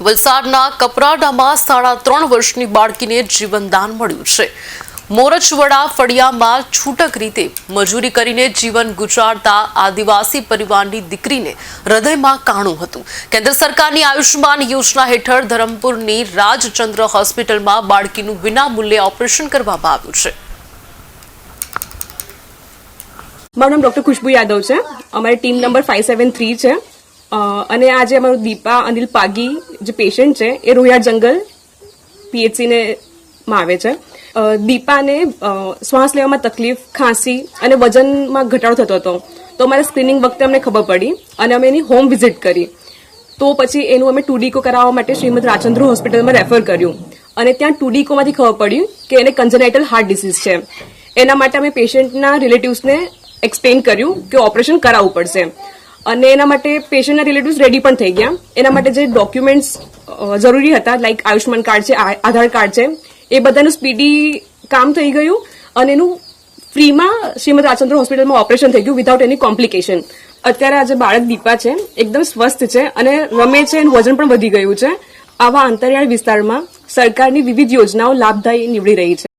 વલસાડના કપરાડામાં સાડા ત્રણ વર્ષની બાળકીને જીવનદાન મળ્યું છે. મોરચવડા ફળિયામાં છૂટક રીતે મજૂરી કરીને જીવન ગુજારતા આદિવાસી પરિવારની દીકરીને હૃદયમાં કાણું હતું. કેન્દ્ર સરકારની આયુષ્માન યોજના હેઠળ ધરમપુરની રાજચંદ્ર હોસ્પિટલમાં બાળકીનું વિનામૂલ્યે ઓપરેશન કરવામાં આવ્યું છે. મારું નામ ડોક્ટર ખુશ્બુ યાદવ છે. અમારી team number five seven three છે. અને આજે અમારું દીપા અનિલ પાગી જે પેશન્ટ છે, એ રોહિયા જંગલ પીએચસીને માં આવે છે. દીપાને શ્વાસ લેવામાં તકલીફ, ખાંસી અને વજનમાં ઘટાડો થતો હતો. તો અમારે સ્ક્રીનિંગ વખતે અમને ખબર પડી અને અમે એની હોમ વિઝિટ કરી. તો પછી એનું અમે ટુડીકો કરાવવા માટે શ્રીમદ રાજચંદ્ર હોસ્પિટલમાં રેફર કર્યું. અને ત્યાં ટુડીકોમાંથી ખબર પડ્યું કે એને કન્જનાઇટલ હાર્ટ ડિસીઝ છે. એના માટે અમે પેશન્ટના રિલેટિવ્સને એક્સપ્લેન કર્યું કે ઓપરેશન કરાવવું પડશે. અને એના માટે પેશન્ટના રિલેટિવ્સ રેડી પણ થઈ ગયા. એના માટે જે ડોક્યુમેન્ટ્સ જરૂરી હતા લાઈક આયુષ્યમાન કાર્ડ છે આધાર કાર્ડ છે, એ બધાનું સ્પીડી કામ થઈ ગયું અને એનું ફ્રીમાં શ્રીમદ રાજચંદ્ર હોસ્પિટલમાં ઓપરેશન થઈ ગયું વિધાઉટ એની કોમ્પ્લિકેશન અત્યારે આજે બાળક દીપા છે, એકદમ સ્વસ્થ છે અને રમે છે એનું વજન પણ વધી ગયું છે. આવા અંતરિયાળ વિસ્તારમાં સરકારની વિવિધ યોજનાઓ લાભદાયી નીવડી રહી છે.